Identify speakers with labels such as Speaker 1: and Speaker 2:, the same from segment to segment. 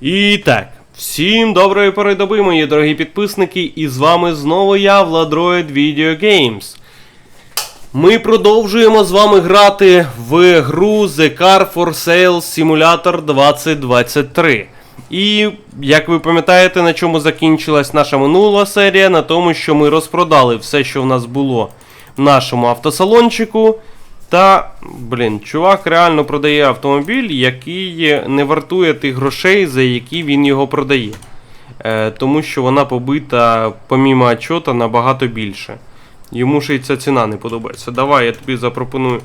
Speaker 1: І так, всім доброї пори доби, мої дорогі підписники, і з вами знову я, Владроид Video Games. Ми продовжуємо з вами грати в гру The Car for Sale Simulator 2023. І як ви пам'ятаєте, на чому закінчилась наша минула серія, на тому, що ми розпродали все, що в нас було в нашому автосалончику. Та, блін, чувак реально продає автомобіль, який не вартує тих грошей, за які він його продає. Е, тому що вона побита, помімо отчота, набагато більше. Йому ще й ця ціна не подобається. Давай, я тобі запропоную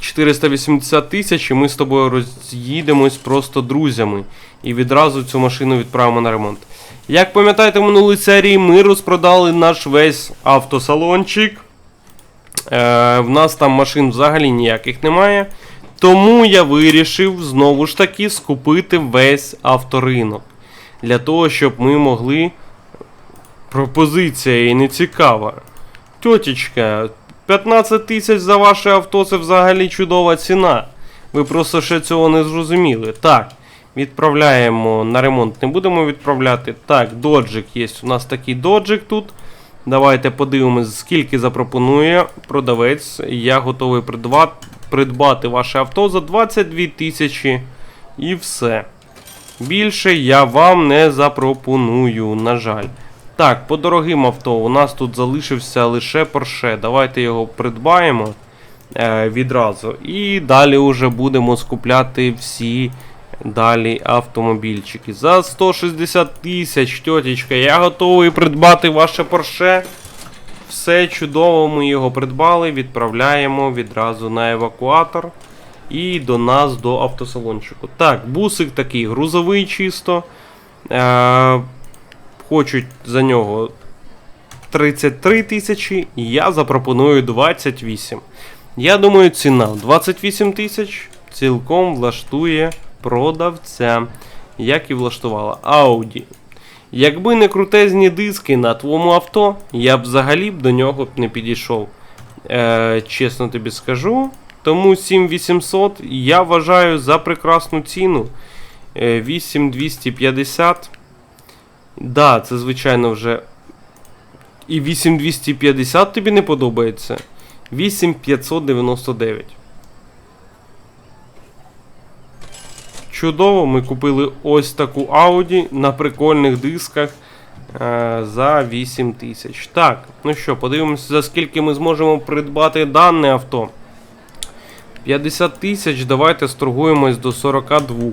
Speaker 1: 480 тисяч, і ми з тобою роз'їдемось просто друзями. І відразу цю машину відправимо на ремонт. Як пам'ятаєте, в минулій серії ми розпродали наш весь автосалончик. Е, в нас там машин взагалі ніяких немає. Тому я вирішив знову ж таки скупити весь авторинок. Для того, щоб ми могли. Пропозиція і не цікава. Тьотічка, 15 тисяч за ваше авто це взагалі чудова ціна. Ви просто ще цього не зрозуміли. Так, відправляємо на ремонт, не будемо відправляти. Так, доджик є. У нас такий доджик тут. Давайте подивимось, скільки запропонує продавець. Я готовий придбати, ваше авто за 22 тисячі. І все. Більше я вам не запропоную, на жаль. Так, по дорогим авто у нас тут залишився лише Porsche. Давайте його придбаємо е, відразу. І далі вже будемо скупляти всі далі автомобільчики. За 160 тисяч, тьотечка, я готовий придбати ваше Porsche. Все чудово, ми його придбали, відправляємо відразу на евакуатор. І до нас до автосалончику. Так, бусик такий грузовий чисто. Е, хочуть за нього 33 тисячі, я запропоную 28. Я думаю, ціна 28 тисяч цілком влаштує продавця, як і влаштувала Audi. Якби не крутезні диски на твоєму авто, я б взагалі б до нього б не підійшов. Е, чесно тобі скажу. Тому 7800 я вважаю за прекрасну ціну. Е, 8250. Да, це звичайно вже. І 8250 тобі не подобається. 8599. Чудово, ми купили ось таку Audi на прикольних дисках е, за 8 тисяч. Так, ну що, подивимося, за скільки ми зможемо придбати дане авто. 50 тисяч, давайте сторгуємось до 42.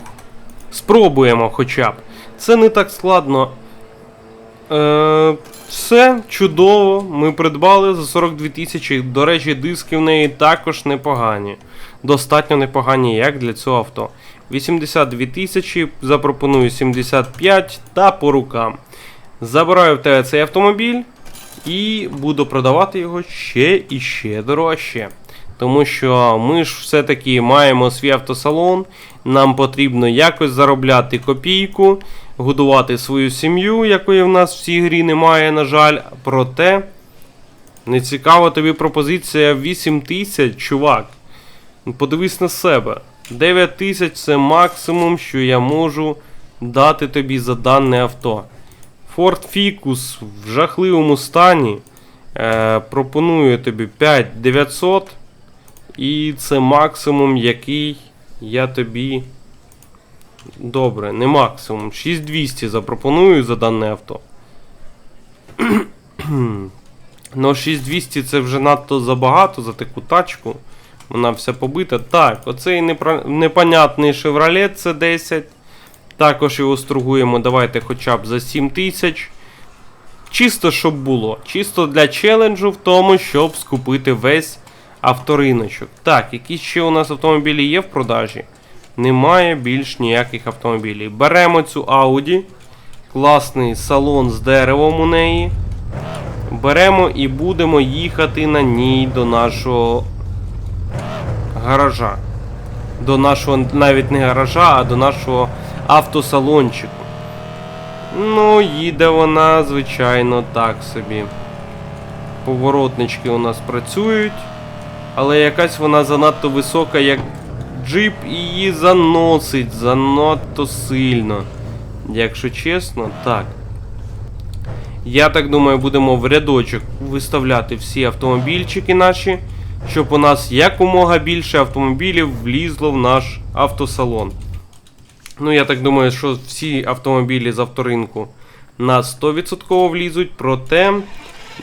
Speaker 1: Спробуємо хоча б. Це не так складно. Е, все чудово. Ми придбали за 42 тисячі. До речі, диски в неї також непогані. Достатньо непогані, як для цього авто. 82 тисячі, запропоную 75 та по рукам. Забираю в тебе цей автомобіль і буду продавати його ще і ще дорожче. Тому що ми ж все-таки маємо свій автосалон, нам потрібно якось заробляти копійку, годувати свою сім'ю, якої в нас в цій грі немає, на жаль. Проте не цікава тобі пропозиція 8 тисяч, чувак. Ну, Подивись на себе. 9 тисяч це максимум, що я можу дати тобі за дане авто. Ford Focus в жахливому стані. Е, пропоную тобі 5900. І це максимум, який я тобі. Добре, не максимум. 6200 запропоную за дане авто. Ну, 6200 це вже надто забагато за таку тачку. Вона вся побита. Так, оцей непра- непонятний Chevrolet c 10. Також його стругуємо. Давайте хоча б за 7000. Чисто щоб було. Чисто для челенджу в тому, щоб скупити весь авториночок. Так, які ще у нас автомобілі є в продажі? Немає більш ніяких автомобілів. Беремо цю Audi. Класний салон з деревом у неї. Беремо і будемо їхати на ній до нашого гаража. До нашого навіть не гаража, а до нашого автосалончику. Ну, їде вона, звичайно, так собі. Поворотнички у нас працюють. Але якась вона занадто висока, як джип і її заносить занадто сильно. Якщо чесно, так. Я так думаю, будемо в рядочок виставляти всі автомобільчики наші, щоб у нас якомога більше автомобілів влізло в наш автосалон. Ну, я так думаю, що всі автомобілі з авторинку на 100% влізуть, проте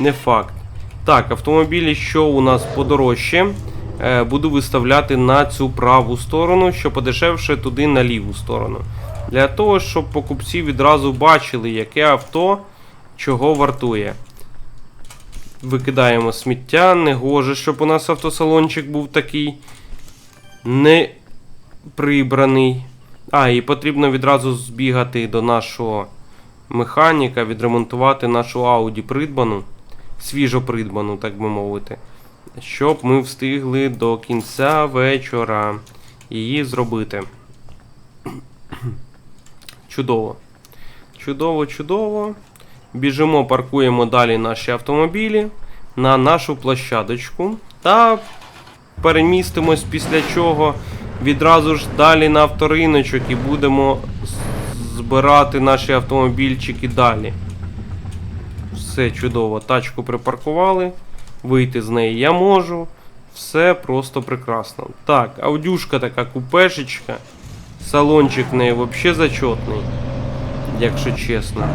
Speaker 1: не факт. Так, автомобілі, що у нас подорожче, е, буду виставляти на цю праву сторону, що подешевше туди на ліву сторону. Для того, щоб покупці відразу бачили, яке авто чого вартує. Викидаємо сміття, не гоже, щоб у нас автосалончик був такий не прибраний. А, і потрібно відразу збігати до нашого механіка, відремонтувати нашу Audi придбану, свіжо придбану, так би мовити. Щоб ми встигли до кінця вечора її зробити. Чудово. Чудово, чудово. Біжимо, паркуємо далі наші автомобілі на нашу площадочку та перемістимось після чого відразу ж далі на авториночок і будемо збирати наші автомобільчики далі. Все чудово. Тачку припаркували. Вийти з неї я можу. Все просто прекрасно. Так, аудюшка така купешечка. Салончик в неї взагалі зачетний. Якщо чесно.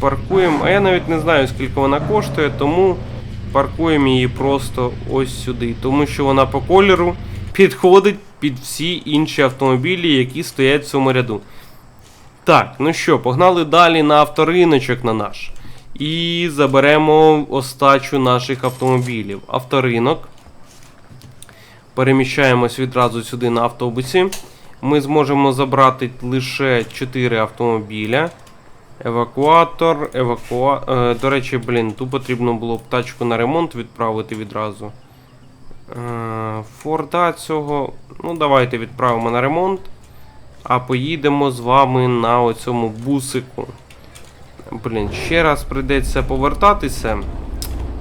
Speaker 1: Паркуємо, а я навіть не знаю, скільки вона коштує, тому паркуємо її просто ось сюди. Тому що вона по кольору підходить під всі інші автомобілі, які стоять в цьому ряду. Так, ну що, погнали далі на авториночок на наш. І заберемо остачу наших автомобілів. Авторинок. Переміщаємось відразу сюди на автобусі. Ми зможемо забрати лише 4 автомобіля. Евакуатор, евакуа... Е, до речі, блін, тут потрібно було б тачку на ремонт відправити відразу. Е, Форда цього. Ну, давайте відправимо на ремонт. А поїдемо з вами на оцьому бусику. Блін, ще раз прийдеться повертатися.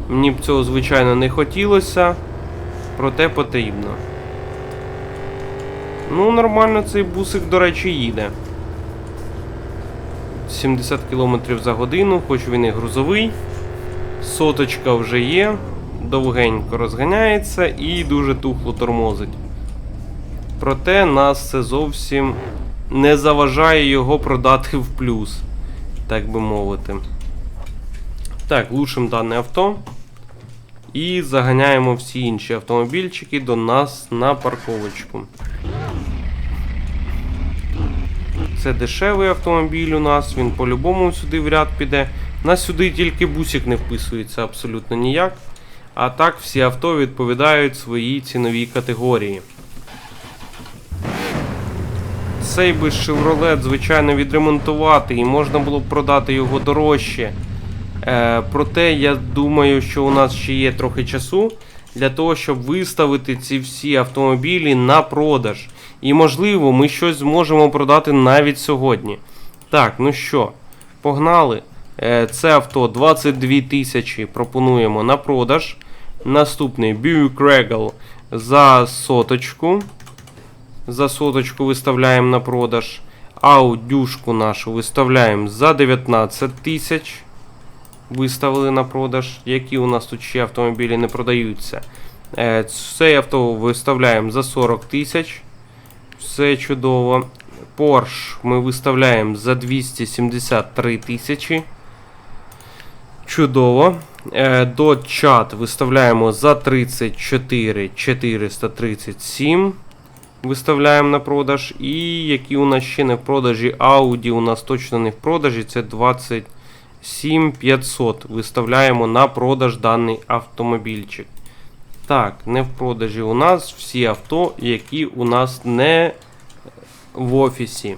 Speaker 1: Мені б цього, звичайно, не хотілося. Проте потрібно. Ну, нормально цей бусик, до речі, їде. 70 км за годину, хоч він і грузовий. Соточка вже є, довгенько розганяється і дуже тухло тормозить. Проте нас це зовсім не заважає його продати в плюс, так би мовити. Так, глушимо дане авто. І заганяємо всі інші автомобільчики до нас на парковочку. Це дешевий автомобіль у нас, він по-любому сюди в ряд піде. У нас сюди тільки бусик не вписується абсолютно ніяк. А так всі авто відповідають своїй ціновій категорії. Цей би Chevrolet, звичайно, відремонтувати і можна було б продати його дорожче. Е, проте я думаю, що у нас ще є трохи часу для того, щоб виставити ці всі автомобілі на продаж. І можливо, ми щось зможемо продати навіть сьогодні. Так, ну що, погнали. Е, це авто 22 тисячі пропонуємо на продаж. Наступний Buick Regal за соточку. За соточку виставляємо на продаж. Аудюшку нашу виставляємо за 19 тисяч. Виставили на продаж. Які у нас тут ще автомобілі не продаються. Е, Цей авто виставляємо за 40 тисяч. Все чудово. Porsche ми виставляємо за 273 тисячі. Чудово. Е, Dodge Chat виставляємо за 34 437. Виставляємо на продаж. І які у нас ще не в продажі. Audi у нас точно не в продажі. Це 27 500. Виставляємо на продаж даний автомобільчик. Так, не в продажі у нас всі авто, які у нас не в офісі.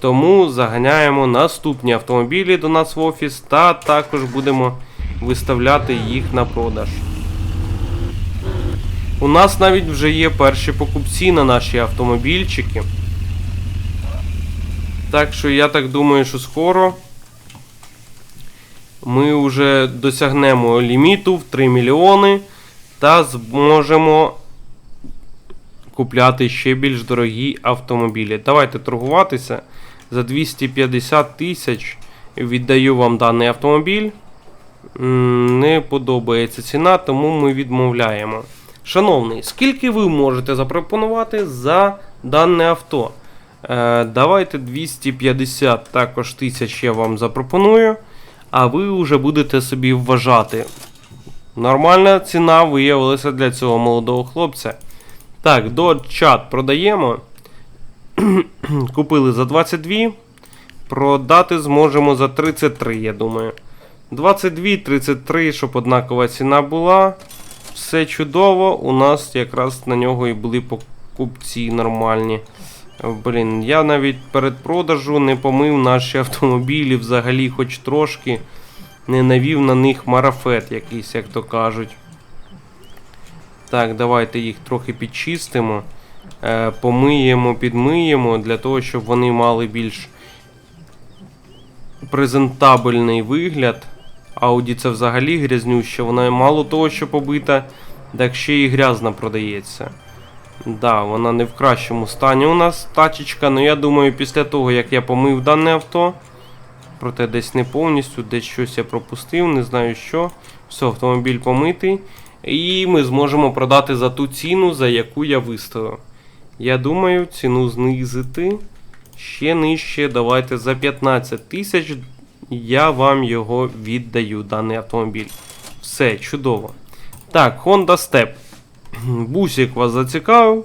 Speaker 1: Тому заганяємо наступні автомобілі до нас в офіс та також будемо виставляти їх на продаж. У нас навіть вже є перші покупці на наші автомобільчики. Так що я так думаю, що скоро ми вже досягнемо ліміту в 3 мільйони. Та зможемо купляти ще більш дорогі автомобілі. Давайте торгуватися за 250 тисяч. Віддаю вам даний автомобіль. Не подобається ціна, тому ми відмовляємо. Шановний, скільки ви можете запропонувати за дане авто? Е, давайте 250 також тисяч я вам запропоную, а ви вже будете собі вважати. Нормальна ціна виявилася для цього молодого хлопця. Так, до чат продаємо. Купили за 22. Продати зможемо за 33, я думаю. 22, 33, щоб однакова ціна була. Все чудово. У нас якраз на нього і були покупці нормальні. Блін, я навіть перед продажу не помив наші автомобілі взагалі, хоч трошки. Не навів на них марафет якийсь, як то кажуть. Так, давайте їх трохи підчистимо. Е, помиємо, підмиємо, для того, щоб вони мали більш презентабельний вигляд. Ауді це взагалі грязнюща, вона мало того, що побита, так ще і грязна продається. Да, вона не в кращому стані у нас тачечка, але я думаю, після того, як я помив дане авто, проте десь не повністю, десь щось я пропустив, не знаю що. Все, автомобіль помитий. І ми зможемо продати за ту ціну, за яку я виставив. Я думаю, ціну знизити ще нижче. Давайте за 15 тисяч я вам його віддаю, даний автомобіль. Все, чудово. Так, Honda Step. Бусик вас зацікавив.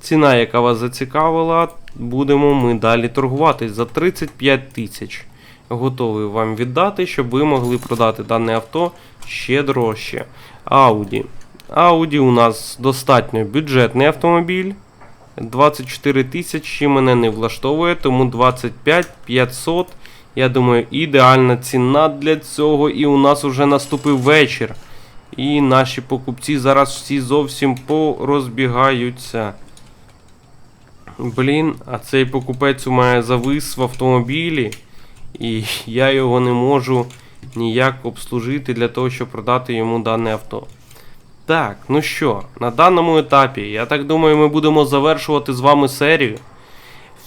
Speaker 1: Ціна, яка вас зацікавила, будемо ми далі торгуватись за 35 тисяч. Готовий вам віддати, щоб ви могли продати дане авто ще дорожче. Audi. Audi у нас достатньо бюджетний автомобіль. 24 тисячі мене не влаштовує, тому 25 500. Я думаю, ідеальна ціна для цього. І у нас уже наступив вечір. І наші покупці зараз всі зовсім порозбігаються. Блін, а цей покупець у мене завис в автомобілі. І я його не можу ніяк обслужити для того, щоб продати йому дане авто. Так, ну що, на даному етапі, я так думаю, ми будемо завершувати з вами серію.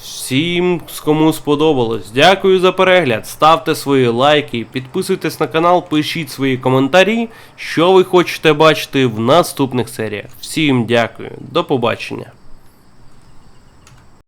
Speaker 1: Всім, кому сподобалось, дякую за перегляд. Ставте свої лайки, підписуйтесь на канал, пишіть свої коментарі, що ви хочете бачити в наступних серіях. Всім дякую, до побачення.